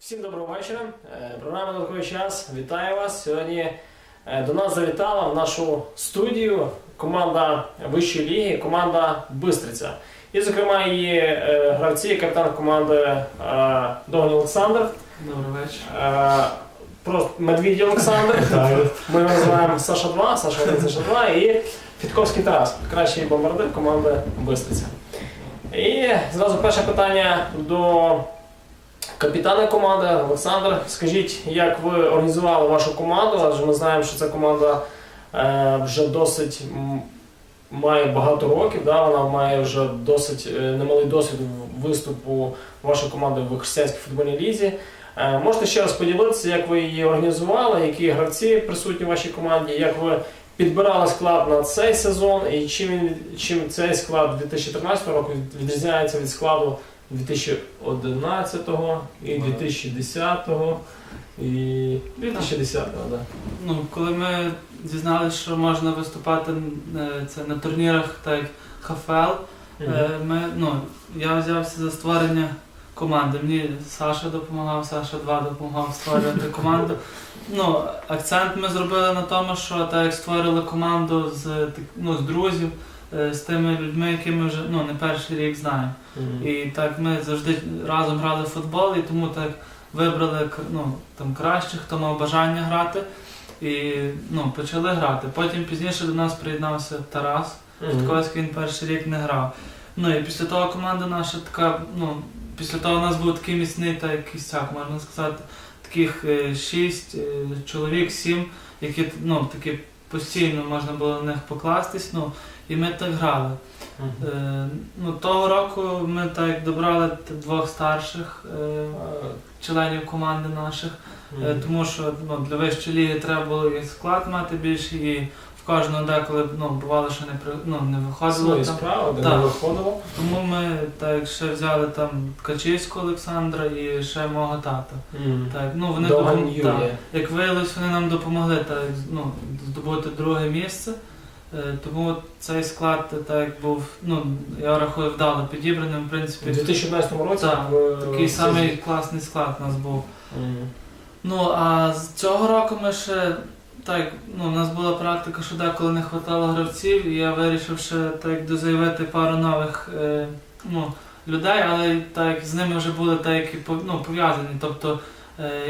Всім доброго вечора. Е, Програма «Додатковий час. Вітаю вас. Сьогодні е, до нас завітала в нашу студію команда Вищої ліги, команда Бистриця. І, зокрема, її е, гравці, капітан команди Доган Олександр, Добрий вечір. просто Медвідь Олександр. Ми його називаємо Саша 2, Саша 1, Саша 2 і Фітковський Тарас, кращий бомбардир команди Бистриця. І зразу перше питання до капітана команди Олександр. Скажіть, як ви організували вашу команду? Адже ми знаємо, що ця команда е, вже досить має багато років. Да? Вона має вже досить е, немалий досвід виступу вашої команди в християнській футбольній лізі. Е, Можете ще раз поділитися, як ви її організували, які гравці присутні в вашій команді, як ви підбирали склад на цей сезон, і чим, він- чим цей склад 2013 року відрізняється від складу 2011 і 2010 і 2010 да. Ну, коли ми дізналися, що можна виступати е, це на турнірах так як ХФЛ, е, ми, ну, я взявся за створення команди. Мені Саша допомагав, Саша 2 допомагав створювати команду. Ну, акцент ми зробили на тому, що так як створили команду з, ну, з друзів, з тими людьми, які ми вже ну, не перший рік знаємо. Мгм. І так ми завжди разом грали в футбол, і тому так вибрали ну, там кращих, хто мав бажання грати. І ну, почали грати. Потім пізніше до нас приєднався Тарас. Мгм. Фітковський він перший рік не грав. Ну і після того команда наша така, ну, після того у нас був такий міцний та як кістяк, можна сказати, таких е, шість е, чоловік, сім, які ну, такі постійно можна було на них покластись. Ну, і ми так грали. Е, ну, того року ми так добрали двох старших е, членів команди наших, е, тому що ну, для вищої ліги треба було і склад мати більше, і в кожного деколи ну, бувало, що не, при- ну, не виходило. Свої Там. справи, де Так. не виходило. Тому ми так ще взяли там Ткачівського Олександра і ще мого тата. Так, ну, вони Доган допом- Юрія. так. Як виявилось, вони нам допомогли так, ну, здобути друге місце. Е, Тому цей склад е, так був, ну я рахую, вдало підібраним. В принципі, У принципі, 2011 році Так, в- такий в самий класний склад у нас був. Мгм. Ну а з цього року ми ще так, ну у нас була практика, що деколи не вистачало гравців, і я вирішив ще так дозаявити пару нових е, ну, людей, але так з ними вже були так як і пов- ну, пов'язані. Тобто е,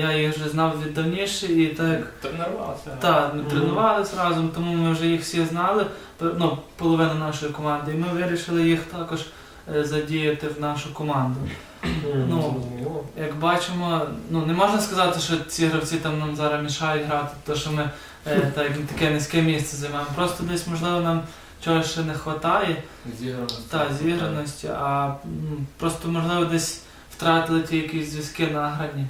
я їх вже знав віддавніше і так. Тренувався. Так, ми тренувалися разом, тому ми вже їх всі знали, ну, половина нашої команди, і ми вирішили їх також е, задіяти в нашу команду. Мгм, Ну. Як бачимо, ну не можна сказати, що ці гравці там нам зараз мішають грати, то що ми е, так, таке низьке місце займаємо. Просто десь, можливо, нам чогось ще не вистачає, та зіграності, а просто можливо десь втратили ті якісь зв'язки на грані,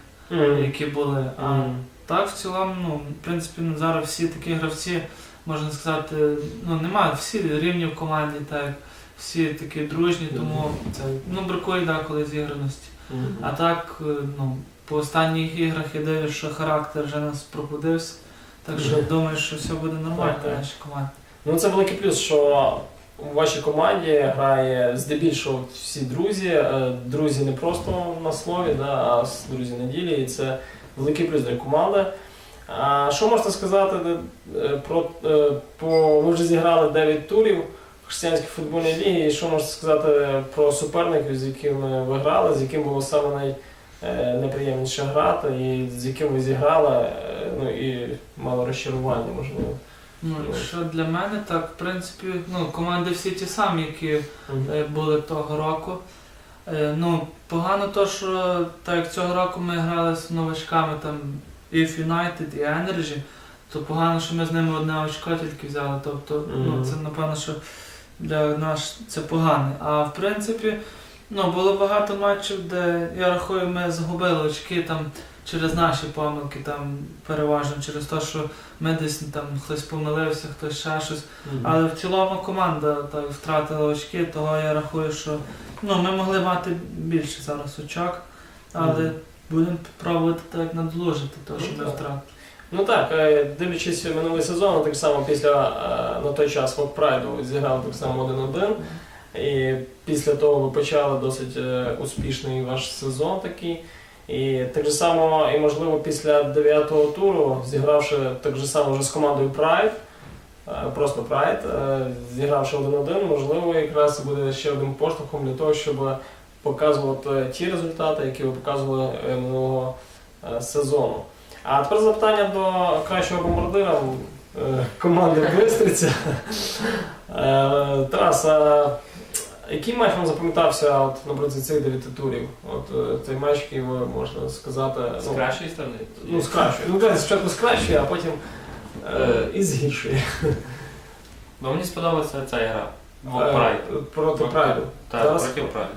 Які були. А так, в цілому, ну, в принципі, ну, зараз всі такі гравці, можна сказати, ну немає, всі рівні в команді, так, всі такі дружні, тому це ну, бракує деколи зіграності. А так, е, ну, по останніх іграх я дивлюсь, що характер вже нас пробудився. Так що думаю, що все буде нормально в нашій команді. Ну це великий плюс, що у вашій команді грає здебільшого всі друзі. Е, Друзі не просто на слові, да, а друзі на ділі. І це великий плюс для команди. А що можете сказати е, про е, по ви вже зіграли 9 турів християнській футбольній лігі. І що можете сказати про суперників, з якими ви грали, з яким було саме най, е, грати, і з яким ви зіграли, ну і мало розчарування, можливо. Ну, що для мене, так, в принципі, ну, команди всі ті самі, які е, були того року. Е, ну, погано то, що так як цього року ми грали з новачками там If United і Energy, то погано, що ми з ними одне очко тільки взяли. Тобто, ну, це напевно, що для нас це погано. А в принципі, ну, було багато матчів, де я рахую, ми загубили очки там через наші помилки, там переважно через те, що ми десь там хтось помилився, хтось ще щось. Мгм. Але в цілому команда так втратила очки, того я рахую, що ну, ми могли мати більше зараз очок, але Мгм. будемо пробувати так надолужити те, що Ну, ми втратили. Ну так, е, дивлячись минулий сезон, так само після е, на той час Фок Прайду зіграли так само 1-1. І після того ви почали досить е, успішний ваш сезон такий. І так же само, і можливо, після дев'ятого туру, зігравши так же само вже з командою Pride, е, просто Pride, е, зігравши один-один, можливо, якраз буде ще одним поштовхом для того, щоб показувати ті результати, які ви показували минулого сезону. А тепер запитання до кращого бомбардира команди Бистриця. Е, Тарас, а який матч вам запам'ятався от, наприклад, цих дев'яти турів? От е, той матч, який ви можна сказати. З ну, кращої сторони? Ну, з кращої. Ну, давайте спочатку з кращої, а потім е, і з гіршої. Бо мені сподобалася ця гра. В Е, Проти Прайду. Так, Зараз- проти Прайд.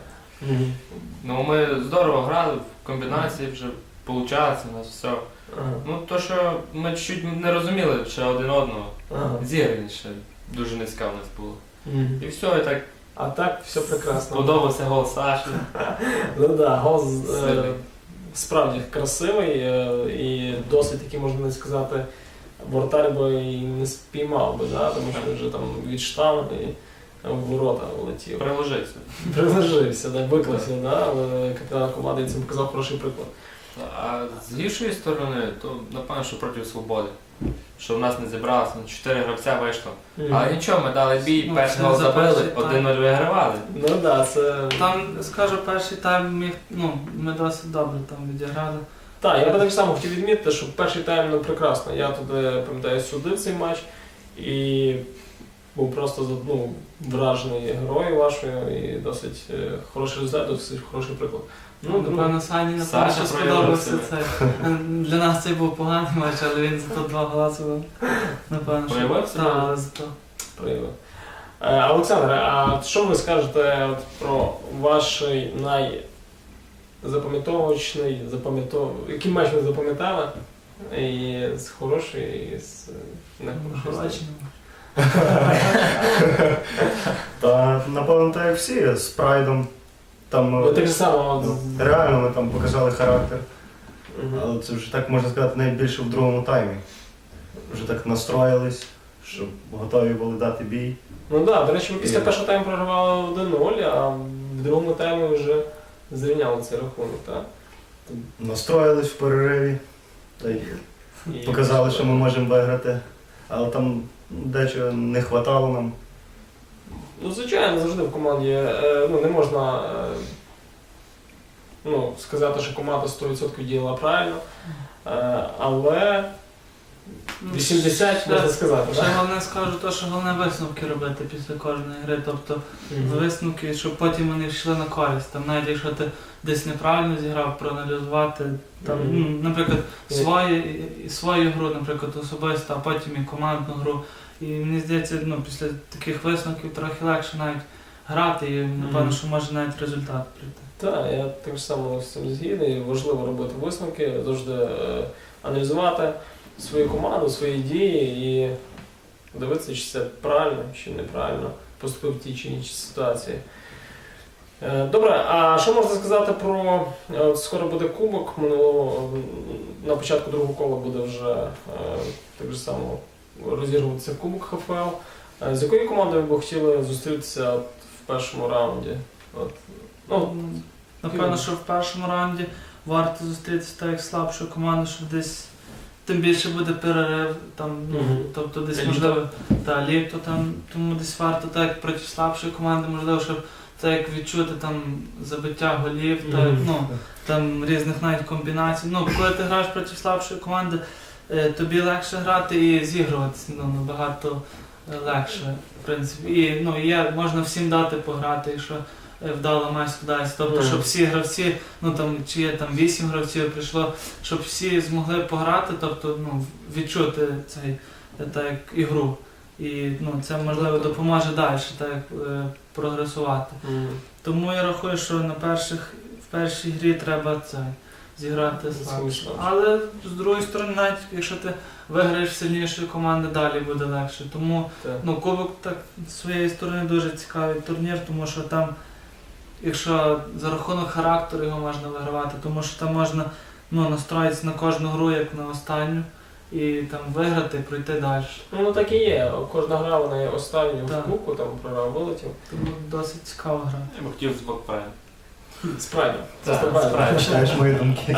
Ну, ми здорово грали, в комбінації вже получалося у нас все. Ага. Ну, то, що ми чуть не розуміли ще один одного. Ага. Зігрань ще дуже низька у нас було. Мгм. І все, і так А так все прекрасно. сподобався гол Саші. Ну да, гол е, справді красивий е, і досить такий, можна навіть сказати, воротар би і не спіймав би, да? тому що він вже там від штангу і в ворота влетів. Приложився. Приложився, да, виклався, да? але капітан команди цим показав хороший приклад. А з гіршої сторони, то напевно, що проти свободи. Що в нас не зібралося, ну, чотири гравця вийшло. Але нічого, ми дали бій, Ну, перший це гол за забили, перший 1-0 вигравали. Ну так, да, це. Там, скажу, перший тайм міг, ну, ми досить добре там відіграли. Так, я би так само хотів відмітити, що перший тайм ну, прекрасно. Я туди, пам'ятаю, судив цей матч і був просто ну, вражений грою вашою і досить е, хороший результат, досить хороший приклад. Ну, Ну, напевно, Сані напевно, Саша що проявив сподобався себе. це. Для нас це був поганий матч, але він зато два голоси був. Напевно, що. Проявив себе? Так, але зато. проявив. Е, Олександре, а що ви скажете от про ваш найзапам'ятовочний, запам'ятов... який матч ви запам'ятали? І з хорошої, і з не хорошої. Хороший. Та напевно так як всі з прайдом. Там Ну, е, так же само. ну, реально ми там показали характер. Мгм. Але це вже так можна сказати найбільше в другому таймі. Вже так настроїлись, щоб готові були дати бій. Ну так, да, до речі, ви після І- першого тайму програвали 1-0, а в другому таймі вже зрівняли цей рахунок, так? Настроїлись в перериві. Та й І- показали, що ми можемо виграти. Але там дечого не хватало нам. Ну, звичайно, завжди в команді е, ну, не можна е, ну, сказати, що команда 100% діяла правильно, е, але Ну, 80 ще- можна сказати, Ще так? головне скажу те, що головне висновки робити після кожної гри. Тобто висновки, щоб потім вони йшли на користь. Там навіть якщо ти десь неправильно зіграв, проаналізувати там, Мгм. ну, наприклад, Ні. і свою гру, наприклад, особисто, а потім і командну гру. І мені здається, ну, після таких висновків трохи легше навіть грати, і напевно, що може навіть результат прийти. Так, я так само з цим згідний. Важливо робити висновки, завжди е, аналізувати свою команду, свої дії і дивитися, чи це правильно, чи неправильно поступив в тій чи іншій ситуації. Е, Добре, а що можна сказати про е, от скоро буде кубок минулого на початку другого кола буде вже е, так же само розігруватися кубок ХФЛ. Е, З якою командою ви б хотіли зустрітися от в першому раунді? От, ну, Напевно, що в першому раунді варто зустрітися так як слабшу команду, щоб десь тим більше буде перерив, там, ну, Мгм. тобто десь Літо. можливо та літо там, тому десь варто так як проти слабшої команди, можливо, щоб так як відчути там забиття голів, та, Мгм. ну, там різних навіть комбінацій. Ну, коли ти граєш проти слабшої команди, тобі легше грати і зігруватися ну, набагато е, легше, в принципі. І ну, є, можна всім дати пограти, якщо е, вдало матч складається. Тобто, щоб всі гравці, ну там чи є там вісім гравців прийшло, щоб всі змогли пограти, тобто ну, відчути цей е, так, як ігру. І ну, це можливо допоможе далі так, як, е, прогресувати. Тому я рахую, що на перших, в першій грі треба це зіграти слабше. Смисло. Але з другої сторони, навіть якщо ти виграєш в сильнішої команди, далі буде легше. Тому Так. ну, Кубок так з своєї сторони дуже цікавий турнір, тому що там, якщо за рахунок характеру його можна вигравати, тому що там можна ну, настроїтися на кожну гру, як на останню, і там виграти, пройти далі. Ну так і є. Кожна гра вона є останньою в кубку, там програв, вилетів. Тому досить цікава гра. Я б хотів з Бокпрайм. Справді. Це Так, справді. справді. Читаєш мої думки.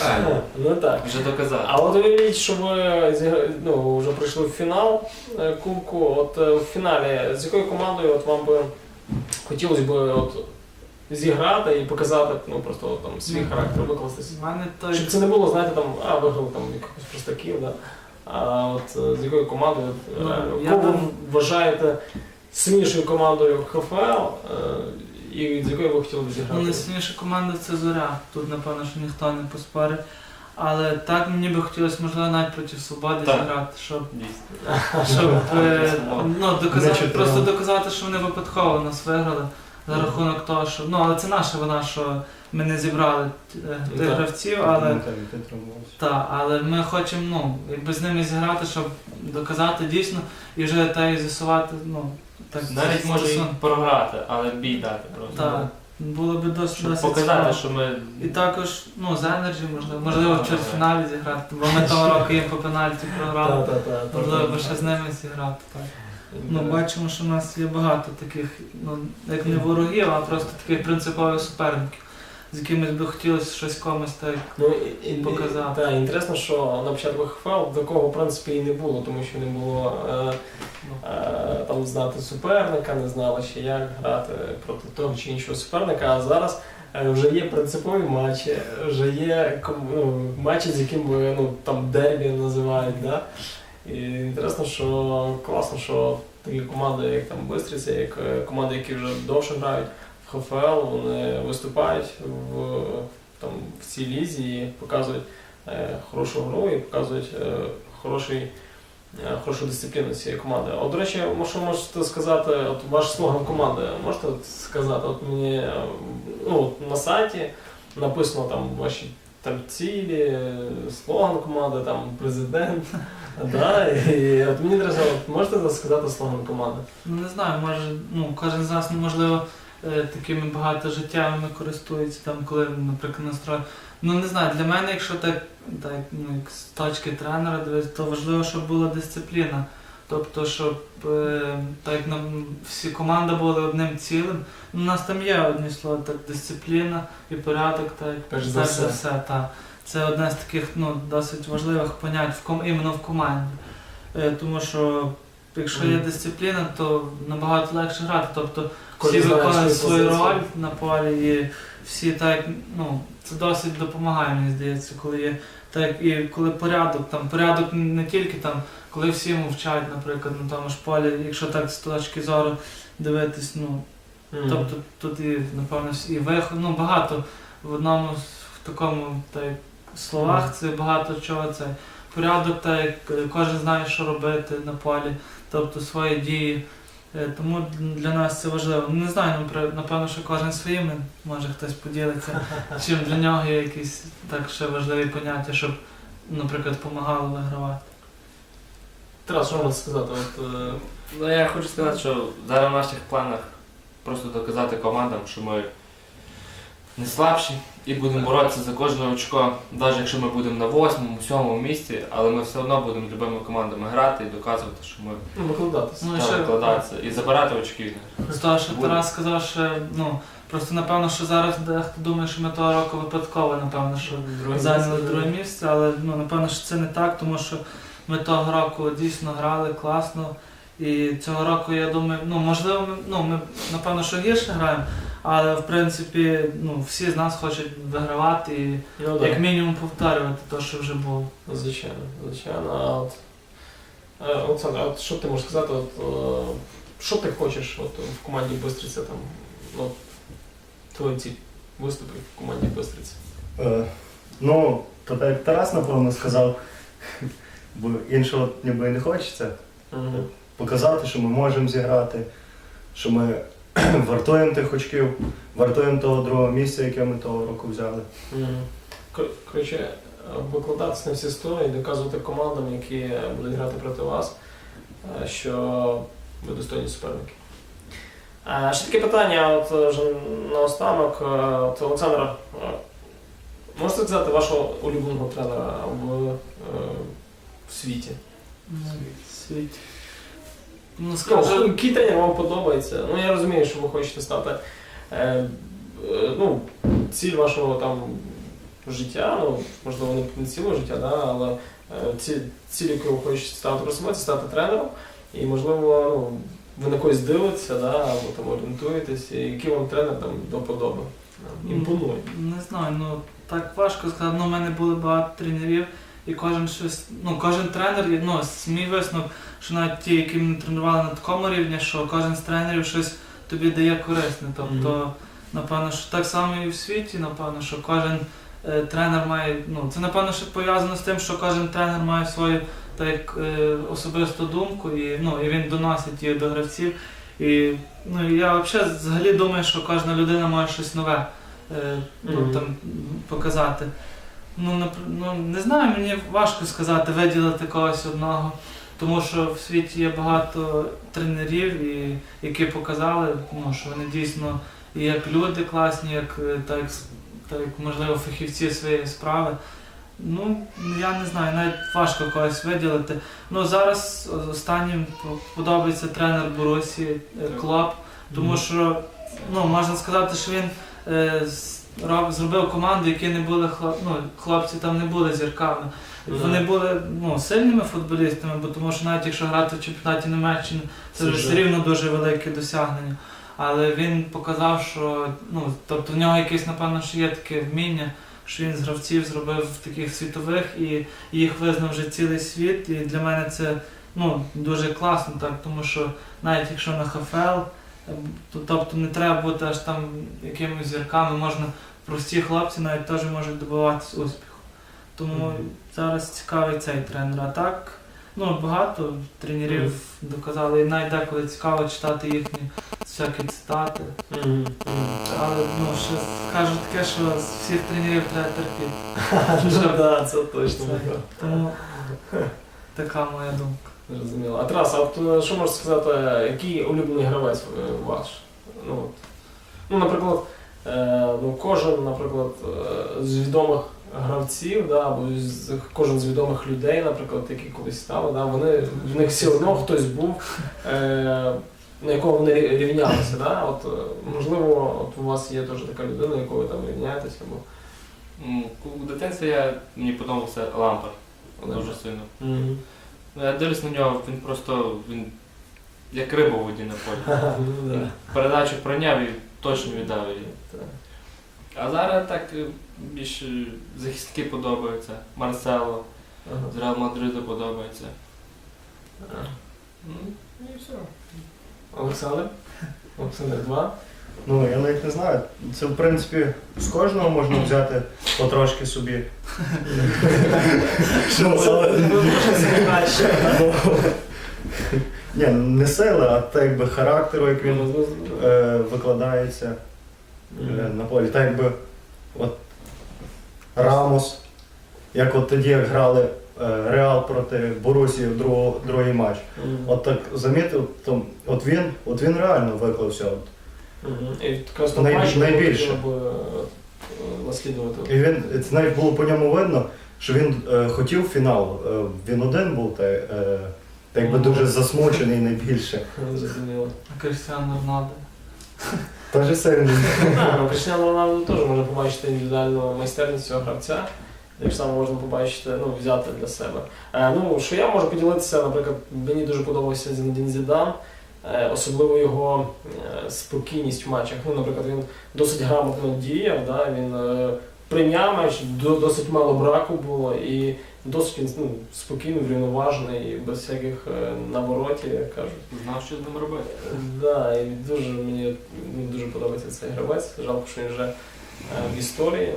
Правильно. Ну так. Вже доказав. А от уявіть, що ви зігра- ну, вже прийшли в фінал е, кубку. От е, в фіналі з якою командою от вам би хотілося б от зіграти і показати ну, просто от, там, свій характер. У мене той Щоб це не було, знаєте, там, а виграли там якихось простаків, да? а от е, з якою командою, от, Ну, реально, я кого ви там- вважаєте сильнішою командою ХФЛ е, і з якою ви хотіли б Ну, зіграти? найсильніша команда це зоря. Тут, напевно, що ніхто не поспорить. Але так мені би хотілося, можливо, навіть проти свободи Так. зіграти, щоб, Дійсно. щоб е, ну, доказати, просто доказати, що вони випадково нас виграли за рахунок того, що. Ну, але це наша вина, що ми не зібрали е, тих Так. гравців, але. Коментарі. Так, але ми хочемо, ну, якби з ними зіграти, щоб доказати дійсно і вже та і з'ясувати, ну, так. Навіть може і програти, але бій дати просто. Так, було би досить, Щоб досить показати, цікаво. що ми І також, ну, з Енерджі, можливо, можливо, в чвертьфіналі зіграти, бо ми того року їм по пенальті програли. Можливо, та-та. ще з ними зіграти. Так. Ну, бачимо, що в нас є багато таких, ну, як не ворогів, а просто таких принципових суперників, з якими би хотілося щось комусь так. Ну, і, і, показати. Так, інтересно, що на початку ХФЛ такого в принципі і не було, тому що не було е, е, там знати суперника, не знали ще як грати проти того чи іншого суперника. А зараз е, вже є принципові матчі, вже є ну, матчі, з якими ну, там дербі називають. Да? І інтересно, що класно, що такі команди, як там Бистриця, як е, команди, які вже довше грають в ХФЛ, вони виступають в, там, в цій лізі і показують е, хорошу гру і показують е, хороший, хорошу дисципліну цієї команди. От, до речі, що можете сказати, от ваш слоган команди, можете от сказати, от мені ну, от на сайті написано там ваші там цілі, слоган команди, там президент. Да, і от мені треба, от можете сказати слоган команди? Ну не знаю, може, ну кожен з нас можливо е, такими багатожиттєвими користується, там, коли, наприклад, настрой. Ну не знаю, для мене, якщо так, так ну, як з точки тренера то важливо, щоб була дисципліна. Тобто, щоб е, так нам всі команда були одним цілим. Ну, у нас там є одні слова, так, дисципліна і порядок, так, Перш за все. так. Це одне з таких ну, досить важливих понять в ком, іменно в команді. Е, тому що якщо є дисципліна, то набагато легше грати. Тобто всі Кожен виконують свою свою позицію. роль на полі і всі так, ну, це досить допомагає, мені здається, коли є так і коли порядок, там порядок не тільки там, коли всі мовчать, наприклад, на тому ж полі, якщо так з точки зору дивитись, ну, Мгм. тобто тут і, напевно, і виход, ну багато в одному в такому так, словах це багато чого це порядок, так як е, кожен знає, що робити на полі, тобто свої дії. Е, Тому для нас це важливо. Ну, Не знаю, напевно, що кожен своїми, може хтось поділиться, чим для нього є якісь так ще важливі поняття, щоб, наприклад, допомагало вигравати. Тарас, що можете сказати? От, е, Ну я хочу сказати, що зараз в наших планах просто доказати командам, що ми не слабші і будемо боротися за кожне очко, навіть якщо ми будемо на восьмому, сьомому місці, але ми все одно будемо любими командами грати і доказувати, що ми ну, викладатися. Ну, і ще- викладатися і забирати очки. З того, що Буде. Тарас сказав, що ну, просто напевно, що зараз дехто думає, що ми того року випадково, напевно, що зайняли друге місце, але ну, напевно, що це не так, тому що ми того року дійсно грали класно. І цього року, я думаю, ну можливо, ми, ну, ми напевно, що гірше граємо, але в принципі ну, всі з нас хочуть вигравати і Ну, да. як мінімум повторювати те, що вже було. Звичайно, звичайно. А от, е, Олександр, а от що ти можеш сказати? От, е, що ти хочеш от, в команді Бистриця там? Ну, твої ці виступи в команді Бистриця? Е, Ну, то як Тарас, напевно, сказав, бо іншого ніби і не хочеться. Угу. Показати, що ми можемо зіграти, що ми вартуємо тих очків, вартуємо того другого місця, яке ми того року взяли. Коротше, е, викладатися на всі сторони і доказувати командам, які будуть грати проти вас, е, що ви достойні суперники. Ще таке питання, от е, вже наостанок. Е, От, Олександр, е, можете сказати вашого улюбленого тренера в, е, в світі? Ну, який тренер вам подобається? Ну я розумію, що ви хочете стати е, е, ну, ціль вашого там життя, ну, можливо, не- цілого життя, да, але е, ці, ціль, яку ви хочете ставити про себе, це стати тренером. І, можливо, ну, ви на когось дивитеся, да, або там орієнтуєтесь, і який вам тренер там до подоби Ну, імпонує. Не знаю, ну так важко сказати. Ну, у мене були багато тренерів, і кожен щось, ну, кожен тренер, ну, мій висновок, що навіть ті, які мене тренували на такому рівні, що кожен з тренерів щось тобі дає корисне. Тобто, напевно, що так само і в світі, напевно, що кожен е, тренер має, ну, це напевно, що пов'язано з тим, що кожен тренер має свою так, е, особисту думку, і, ну, і він доносить її до гравців. І ну, я взагалі взагалі думаю, що кожна людина може щось нове е, ну, Мгм. там, показати. Ну, ну, не знаю, мені важко сказати, виділити когось одного, тому що в світі є багато тренерів, і, які показали, ну, що вони дійсно і як люди класні, як, е, так, як с- так, як, можливо, фахівці своєї справи. Ну, я не знаю, навіть важко когось виділити. Ну, зараз останнім подобається тренер Борусі е, Клоп, тому що ну, можна сказати, що він е, з- зробив команду, які не були хлоп, ну, хлопці там не були зірками. Вони були ну, сильними футболістами, бо тому що навіть якщо грати в чемпіонаті Німеччини, це вже все рівно дуже велике досягнення. Але він показав, що ну, тобто в нього якесь, напевно, що є таке вміння, що він з гравців зробив таких світових і їх визнав вже цілий світ. І для мене це ну, дуже класно, так, тому що навіть якщо на ХФЛ, тобто не треба бути аж там якимись зірками, можна прості хлопці навіть теж можуть добиватися успіху. Тому Мгм. зараз цікавий цей тренер. А так, ну багато тренерів Мгм. доказали, і навіть деколи цікаво читати їхні всякі цитати. Мгм. Але ну, ще кажуть таке, що з всіх тренерів треба терпіти. Ну, да, це точно. Тому така моя думка. Зрозуміло. А Тарас, а от е, що можеш сказати, який улюблений гравець е, ваш? Ну, от. ну наприклад, е, ну, кожен, наприклад, е, з відомих гравців, да, або з, кожен з відомих людей, наприклад, які колись стали, да, вони, в них все одно хтось був, е, на якого вони рівнялися. Да? От, можливо, от у вас є теж така людина, якою ви там рівняєтеся, або Ну, У дитинстві я, мені подобався Лампард дуже сильно. Мгм. Ну, Я дивлюсь на нього, він просто він як риба в воді на полі. Ну. Передачу прийняв і точно віддав її. А зараз так е, більше захисники подобаються. Марсело з Реал Мадриду подобається. Ну, і все. Олександр? Олександр 2. Ну, я навіть не знаю. Це, в принципі, з кожного можна взяти потрошки собі. Ну, Ну, Ні, не сили, а так якби характеру, як він е, викладається е, на полі. Так якби от Рамос, як от тоді як грали е, Реал проти Борусії в другий матч. От так замітив, от він, от він реально виклався. От. Мгм. І якраз Най- бачиш, найбільше. е, наслідувати. І він це навіть було по ньому видно, що він е, хотів фінал. Е, він один був та, е, та якби дуже засмучений найбільше. Зрозуміло. А Крістіану Роналдо. Теж сильний. Так, ну Кришняно Роналду теж можна побачити індивідуальну майстерність цього гравця. Так само можна побачити, ну, взяти для себе. Е, ну, що я можу поділитися, наприклад, мені дуже подобався Зінедін Зідан, е, особливо його е, спокійність в матчах. Ну, наприклад, він досить грамотно діяв, да? він е, прийняв матч, досить мало браку було, і досить він ну, спокійний, врівноважений, без всяких е, наворотів, як кажуть. Знав, що з ним робити. Да, і дуже мені мені дуже подобається цей гравець. Жалко, що він вже е, в історії.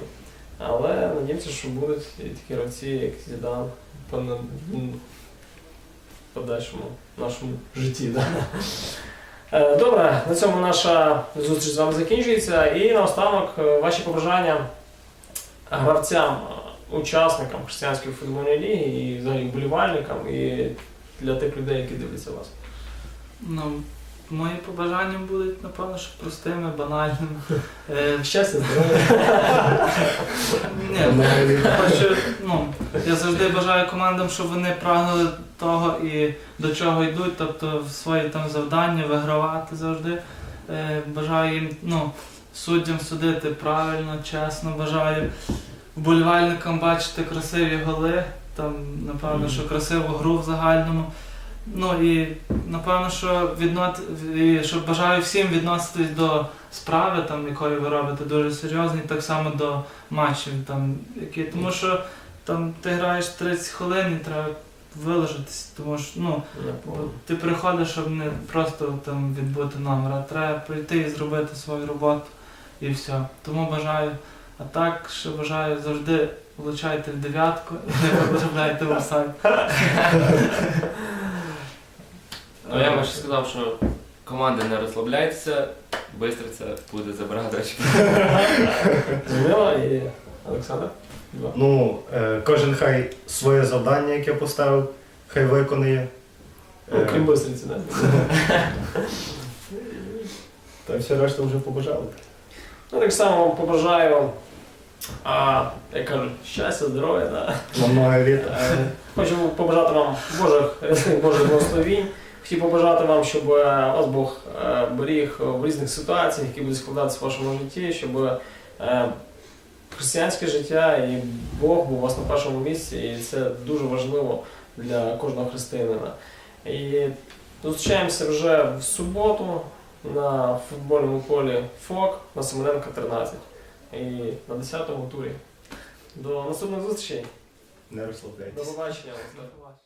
Але надіємося, що будуть і такі гравці, як Зідан, по подальшому нашому житті. Да? Е, Добре, на цьому наша зустріч з вами закінчується. І наостанок е, ваші побажання гравцям, е, учасникам християнської футбольної ліги і взагалі вболівальникам, і для тих людей, які дивляться вас. Ну, мої побажання будуть, напевно, що простими, банальними. Е, Щастя, здоров'я. Ні, хочу, ну, я завжди бажаю командам, щоб вони прагнули того і до чого йдуть, тобто в свої там завдання вигравати завжди. Е, бажаю їм ну, суддям судити правильно, чесно. Бажаю вболівальникам бачити красиві голи. Там, напевно, що красиву гру в загальному. Ну і напевно, що віднот... і що бажаю всім відноситись до справи, там, якої ви робите, дуже серйозно, і так само до матчів. Там, які... Тому що там ти граєш 30 хвилин і треба виложитись, тому що ну, Ти приходиш, щоб не просто там відбути номер, а треба прийти і зробити свою роботу і все. Тому бажаю. А так ще бажаю завжди влучайте в дев'ятку і не потрапляйте в офсайд. Ну я би ще сказав, що команди не розслабляйтеся, Бистриця буде забирати очки. Зрозуміло і Олександр? Ну, е, кожен хай своє завдання, яке поставив, хай виконує. Ну, Е, крім бистриці, так? Та все решта вже побажали. Ну, так само вам побажаю, а, як кажуть, щастя, здоров'я, да? На много літ. Е, Хочу побажати вам Божих Божих благословінь. Хотів побажати вам, щоб е, вас Бог е, беріг в різних ситуаціях, які будуть складатися в вашому житті, щоб е, християнське життя і Бог був у вас на першому місці, і це дуже важливо для кожного християнина. І зустрічаємося вже в суботу на футбольному полі ФОК на Семененка 13 і на 10-му турі. До наступних зустрічей. Не розслабляйтесь. До побачення. До побачення.